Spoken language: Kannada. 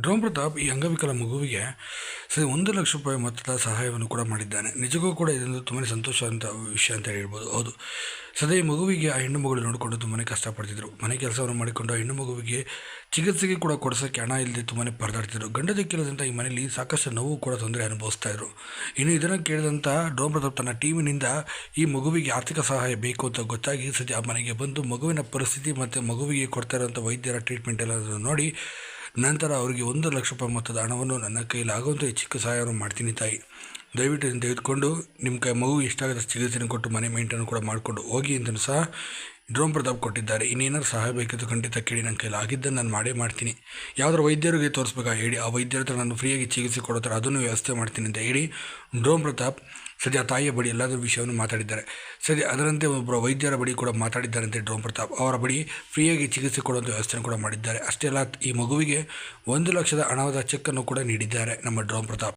ಡ್ರೋನ್ ಪ್ರತಾಪ್ ಈ ಅಂಗವಿಕಲ ಮಗುವಿಗೆ ಸರಿ ಒಂದು ಲಕ್ಷ ರೂಪಾಯಿ ಮೊತ್ತದ ಸಹಾಯವನ್ನು ಕೂಡ ಮಾಡಿದ್ದಾನೆ. ನಿಜಕ್ಕೂ ಕೂಡ ಇದೊಂದು ತುಂಬಾ ಸಂತೋಷವಂತ ವಿಷಯ ಅಂತ ಹೇಳ್ಬೋದು. ಹೌದು. ಸದೇ ಈ ಮಗುವಿಗೆ ಆ ಹೆಣ್ಣು ಮಗಳು ನೋಡಿಕೊಂಡು ತುಂಬಾ ಕಷ್ಟಪಡ್ತಿದ್ರು. ಮನೆ ಕೆಲಸವನ್ನು ಮಾಡಿಕೊಂಡು ಹೆಣ್ಣು ಮಗುವಿಗೆ ಚಿಕಿತ್ಸೆಗೆ ಕೂಡ ಕೊಡಿಸೋಕ್ಕೆ ಹಣ ಇಲ್ಲದೆ ತುಂಬಾ ಪರದಾಡ್ತಿದ್ರು. ಗಂಡ ಈ ಮನೆಯಲ್ಲಿ ಸಾಕಷ್ಟು ನೋವು ಕೂಡ ತೊಂದರೆ ಅನುಭವಿಸ್ತಾ ಇದ್ರು. ಇನ್ನು ಇದನ್ನು ಕೇಳಿದಂಥ ಡೋಮ್ ಪ್ರತಾಪ್ ತನ್ನ ಟೀಮಿನಿಂದ ಈ ಮಗುವಿಗೆ ಆರ್ಥಿಕ ಸಹಾಯ ಬೇಕು ಅಂತ ಗೊತ್ತಾಗಿ ಸದ್ಯ ಆ ಮನೆಗೆ ಬಂದು ಮಗುವಿನ ಪರಿಸ್ಥಿತಿ ಮತ್ತು ಮಗುವಿಗೆ ಕೊಡ್ತಾ ಇರೋಂಥ ವೈದ್ಯರ ಟ್ರೀಟ್ಮೆಂಟ್ ಎಲ್ಲ ನೋಡಿ ನಂತರ ಅವರಿಗೆ ಒಂದು ಲಕ್ಷ ರೂಪಾಯಿ ಮೊತ್ತದ ಹಣವನ್ನು ನನ್ನ ಕೈಯಲ್ಲಿ ಈ ಚಿಕ್ಕ ಸಹಾಯವನ್ನು ಮಾಡ್ತೀನಿ ತಾಯಿ. ದಯವಿಟ್ಟು ತೆಗೆದುಕೊಂಡು ನಿಮ್ಮ ಕೈ ಮಗು ಎಷ್ಟಾಗುತ್ತೆ ಚಿಕಿತ್ಸೆಯನ್ನು ಕೊಟ್ಟು ಮನೆ ಮೇಂಟೈನ್ ಕೂಡ ಮಾಡಿಕೊಂಡು ಹೋಗಿ ಅಂತಲೂ ಸಹ ಡ್ರೋನ್ ಪ್ರತಾಪ್ ಕೊಟ್ಟಿದ್ದಾರೆ. ಇನ್ನೇನಾದ್ರು ಸಹಾಯ ಬೇಕಿತ್ತು ಖಂಡಿತ ಕೇಳಿ ನನ್ನ ಕೈಲಿ ಆಗಿದ್ದನ್ನು ನಾನು ಮಾಡೇ ಮಾಡ್ತೀನಿ. ಯಾವ್ದಾರು ವೈದ್ಯರಿಗೆ ತೋರಿಸ್ಬೇಕಾ ಹೇಳಿ. ಆ ವೈದ್ಯರ ಹತ್ರ ನಾನು ಫ್ರೀಯಾಗಿ ಚಿಕಿತ್ಸೆ ಕೊಡೋ ಥರ ಅದನ್ನು ವ್ಯವಸ್ಥೆ ಮಾಡ್ತೀನಿ ಅಂತ ಹೇಳಿ ಡ್ರೋಮ್ ಪ್ರತಾಪ್ ಸದ್ಯ ತಾಯಿಯ ಬಳಿ ಎಲ್ಲದರ ವಿಷಯವನ್ನು ಮಾತಾಡಿದ್ದಾರೆ. ಸದ್ಯ ಅದರಂತೆ ಒಬ್ಬರ ವೈದ್ಯರ ಬಳಿ ಕೂಡ ಮಾತಾಡಿದ್ದಾರಂತೆ ಡ್ರೋಮ್ ಪ್ರತಾಪ್. ಅವರ ಬಳಿ ಫ್ರೀಯಾಗಿ ಚಿಕಿತ್ಸೆ ಕೊಡುವಂಥ ವ್ಯವಸ್ಥೆಯನ್ನು ಕೂಡ ಮಾಡಿದ್ದಾರೆ. ಅಷ್ಟೇ ಅಲ್ಲ ಈ ಮಗುವಿಗೆ ಒಂದು ಲಕ್ಷದ ಹಣದ ಚೆಕ್ಕನ್ನು ಕೂಡ ನೀಡಿದ್ದಾರೆ ನಮ್ಮ ಡ್ರೋಮ್ ಪ್ರತಾಪ್.